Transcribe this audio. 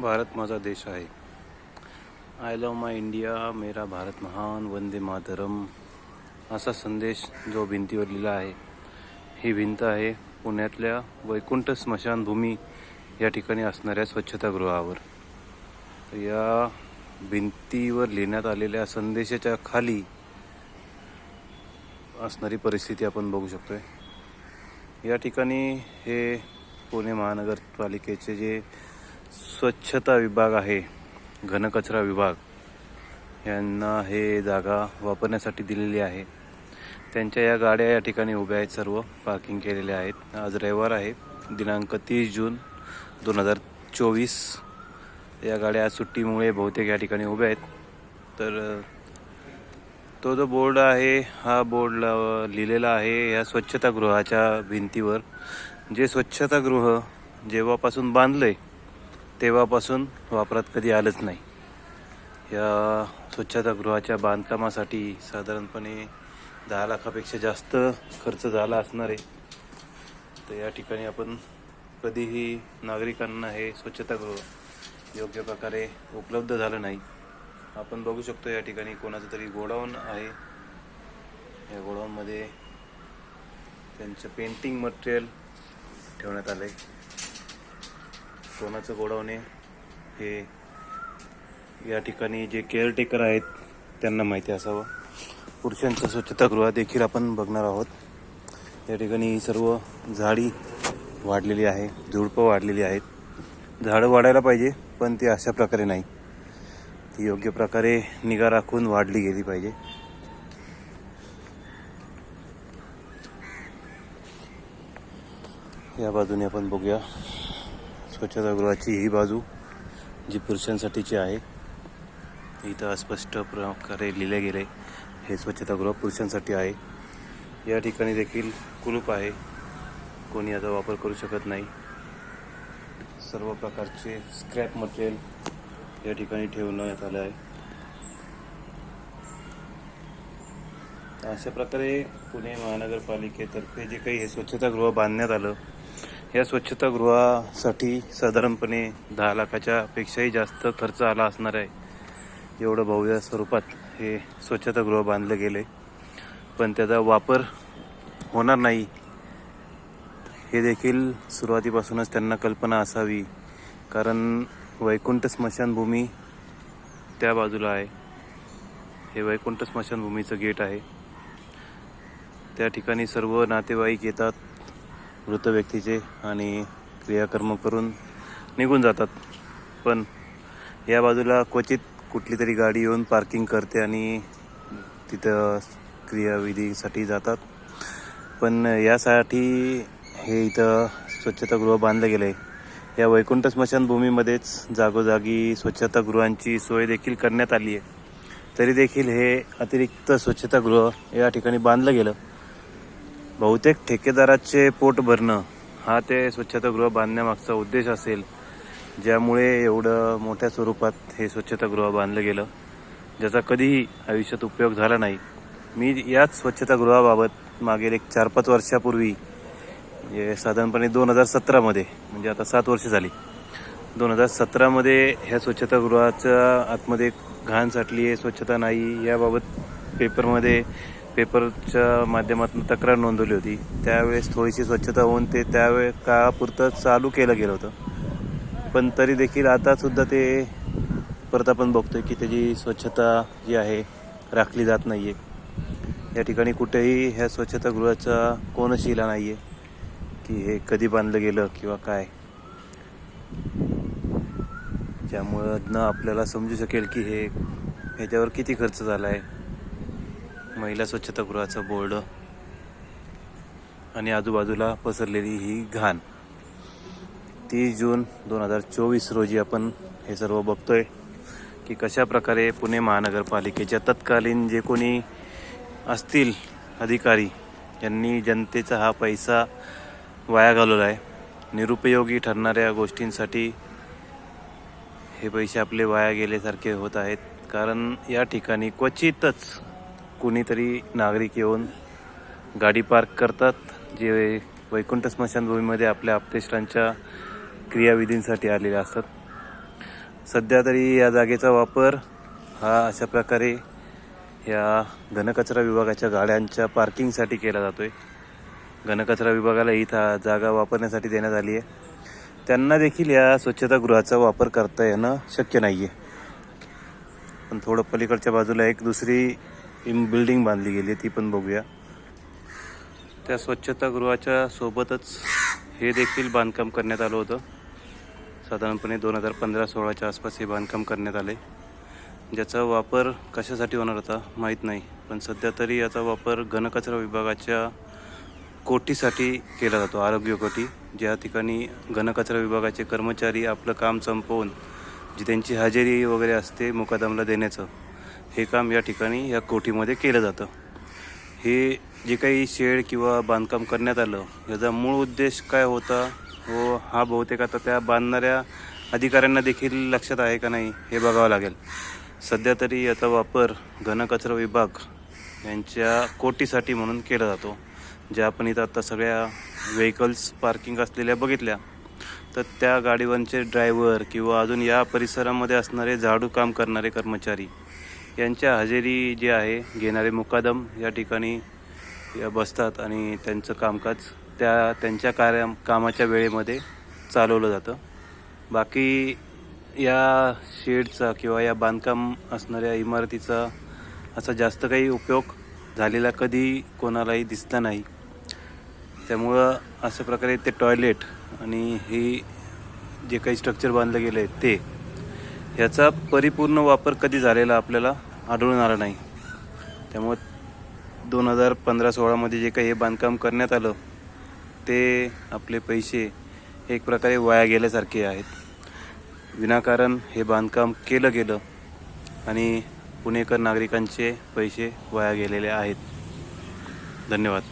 भारत माझा देश आहे. आय लव माय इंडिया मेरा भारत महान वंदे मातरम असा संदेश जो भिंतीवर लिहिला आहे. ही भिंत आहे पुण्यातल्या वैकुंठ स्मशानभूमी या ठिकाणी असणाऱ्या स्वच्छतागृहावर. या भिंतीवर लिहिण्यात आलेल्या संदेशाच्या खाली असणारी परिस्थिती आपण बघू शकतो आहे या ठिकाणी हे पुणे महानगरपालिकेचे जे स्वच्छता विभाग आहे घनकचरा विभाग. यांना हे जागा वापरण्यासाठी दिलेली आहे. त्यांच्या या गाड्या या ठिकाणी उभ्या आहेत सर्व पार्किंग केलेल्या आहेत. आज रविवार आहे दिनांक तीस जून दोन हजार चोवीस. या गाड्या आज सुट्टीमुळे बहुतेक या ठिकाणी उभ्या आहेत. तर तो जो बोर्ड आहे हा बोर्ड लिहिलेला आहे या स्वच्छतागृहाच्या भिंतीवर. जे स्वच्छतागृह जेव्हापासून बांधलं आहे तेव्हापासून वापरात कधी आलंच नाही. या स्वच्छतागृहाच्या बांधकामासाठी साधारणपणे दहा लाखापेक्षा जास्त खर्च झाला असणार आहे. तर या ठिकाणी आपण कधीही नागरिकांना हे स्वच्छतागृह योग्य प्रकारे उपलब्ध झालं नाही. आपण बघू शकतो या ठिकाणी कोणाचं तरी गोडाऊन आहे. या गोडाऊनमध्ये त्यांचं पेंटिंग मटेरियल ठेवण्यात आलं आहे सोनाचं गोडवणे हे या ठिकाणी जे केअरटेकर आहेत त्यांना माहिती असावं. पुरुषांचं स्वच्छतागृह देखील आपण बघणार आहोत. या ठिकाणी सर्व झाडी वाढलेली आहे झुडपं वाढलेली आहेत. झाडं वाढायला पाहिजे पण ती अशा प्रकारे नाही. ती योग्य प्रकारे निगा राखून वाढली गेली पाहिजे. या बाजूने आपण बघूया. स्वच्छतागृहाची ही बाजू जी पुरुषांसाठीची आहे इथं अस्पष्ट प्रकारे लिहिले गेले. हे स्वच्छतागृह पुरुषांसाठी आहे. या ठिकाणी देखील कुलूप आहे. कोणी याचा वापर करू शकत नाही. सर्व प्रकारचे स्क्रॅप मटेरियल या ठिकाणी ठेवण्यात आलं आहे. अशा प्रकारे पुणे महानगरपालिकेतर्फे जे काही हे स्वच्छतागृह बांधण्यात आलं या स्वच्छतागृहासाठी साधारणपणे दहा लाखाच्या पेक्षाही जास्त खर्च आला असणार आहे. एवढं भव्य स्वरूपात हे स्वच्छतागृह बांधलं गेले पण त्याचा वापर होणार नाही. हे देखील सुरुवातीपासूनच त्यांना कल्पना असावी. कारण वैकुंठ स्मशानभूमी त्या बाजूला आहे. हे वैकुंठ स्मशानभूमीचं गेट आहे. त्या ठिकाणी सर्व नातेवाईक येतात. मृत व्यक्तीचे आणि क्रियाकर्म करून निघून जातात. पण या बाजूला क्वचित कुठली तरी गाडी येऊन पार्किंग करते आणि तिथं क्रियाविधीसाठी जातात. पण यासाठी हे इथं स्वच्छतागृह बांधलं गेलं आहे या वैकुंठ स्मशानभूमीमध्येच जागोजागी स्वच्छतागृहांची सोय देखील करण्यात आली आहे तरी देखील हे अतिरिक्त स्वच्छतागृह या ठिकाणी बांधलं गेलं. बहुतेक ठेकेदाराचे पोट भरणं हा ते स्वच्छतागृह बांधण्यामागचा उद्देश असेल ज्यामुळे एवढं मोठ्या स्वरूपात हे स्वच्छतागृह बांधलं गेलं ज्याचा कधीही आयुष्यात उपयोग झाला नाही. मी याच स्वच्छतागृहाबाबत मागील एक चार पाच वर्षापूर्वी म्हणजे साधारणपणे दोन हजार सतरामध्ये म्हणजे आता सात वर्ष झाली. दोन हजार सतरामध्ये ह्या स्वच्छतागृहाच्या आतमध्ये घाण साठली आहे स्वच्छता नाही याबाबत पेपरमध्ये पेपरच्या माध्यमातून तक्रार नोंदवली होती. त्यावेळेस थोडीशी स्वच्छता होऊन ते त्यावेळे काळापुरतं चालू केलं गेलं होतं. पण तरी देखील आतासुद्धा ते परत आपण बघतोय की त्याची स्वच्छता जी आहे राखली जात नाही आहे या ठिकाणी कुठेही ह्या स्वच्छतागृहाचा कोणच शिला नाही आहे की हे कधी बांधलं गेलं किंवा काय. ज्यामुळं न आपल्याला समजू शकेल की हे ह्याच्यावर किती खर्च झाला आहे महिला स्वच्छतागृहाचं बोर्ड आणि आजूबाजूला पसरलेली ही घाण. तीस जून दोन हजार चोवीस रोजी आपण हे सर्व बघतोय की कशा प्रकारे पुणे महानगरपालिकेच्या तत्कालीन जे कोणी असतील अधिकारी यांनी जनतेचा हा पैसा वाया घालवला आहे निरुपयोगी ठरणाऱ्या गोष्टींसाठी हे पैसे आपले वाया गेल्यासारखे होत आहेत. कारण या ठिकाणी क्वचितच कुणीतरी नागरिक येऊन गाडी पार्क करतात जे वैकुंठ स्मशानभूमीमध्ये आपल्या आप्तेष्टांच्या क्रियाविधींसाठी आलेले असतात. सध्या तरी या जागेचा वापर हा अशा प्रकारे या घनकचरा विभागाच्या गाड्यांच्या पार्किंगसाठी केला जातो आहे घनकचरा विभागाला ही था जागा वापरण्यासाठी देण्यात आली आहे. त्यांना देखील या स्वच्छतागृहाचा वापर करता येणं शक्य नाही आहे पण थोडं पलीकडच्या बाजूला एक दुसरी बिल्डिंग बांधली गेली आहे ती पण बघूया. त्या स्वच्छतागृहाच्या सोबतच हे देखील बांधकाम करण्यात आलं होतं. साधारणपणे दोन हजार पंधरा सोळाच्या आसपास हे बांधकाम करण्यात आले ज्याचा वापर कशासाठी होणार होता माहीत नाही पण सध्या तरी याचा वापर घनकचरा विभागाच्या कोटीसाठी केला जातो आरोग्य कोटी. ज्या ठिकाणी घनकचरा विभागाचे कर्मचारी आपलं काम संपवून जी त्यांची हजेरी वगैरे असते मुकादमला देण्याचं हे काम या ठिकाणी या कोठीमध्ये केलं जातं. हे जे काही शेड किंवा बांधकाम करण्यात आलं याचा मूळ उद्देश काय होता व हा बहुतेक आता त्या बांधणाऱ्या अधिकाऱ्यांना देखील लक्षात आहे का नाही हे बघावं लागेल. सध्या तरी याचा वापर घनकचरा विभाग यांच्या कोटीसाठी म्हणून केला जातो ज्या आपण इथं आता सगळ्या व्हेकल्स पार्किंग असलेल्या बघितल्या. तर त्या गाडीवरचे ड्रायव्हर किंवा अजून या परिसरामध्ये असणारे झाडू काम करणारे कर्मचारी यांच्या हजेरी जे आहे घेणारे मुकादम या ठिकाणी या बसतात आणि त्यांचं कामकाज त्या त्यांच्या कार्या कामाच्या वेळेमध्ये चालवलं जातं. बाकी या शेडचा किंवा या बांधकाम असणाऱ्या इमारतीचा असा जास्त काही उपयोग झालेला कधी कोणालाही दिसला नाही. त्यामुळं अशा प्रकारे ते टॉयलेट आणि हे जे काही स्ट्रक्चर बांधलं गेलं आहे ते ह्याचा परिपूर्ण वापर कधी झालेला आपल्याला आढळून आला नाही. त्यामुळे दोन हजार पंधरा सोळामध्ये जे काही हे बांधकाम करण्यात आलं ते आपले पैसे एक प्रकारे वाया गेल्यासारखे आहेत. विनाकारण हे बांधकाम केलं गेलं आणि पुणेकर नागरिकांचे पैसे वाया गेलेले आहेत. धन्यवाद.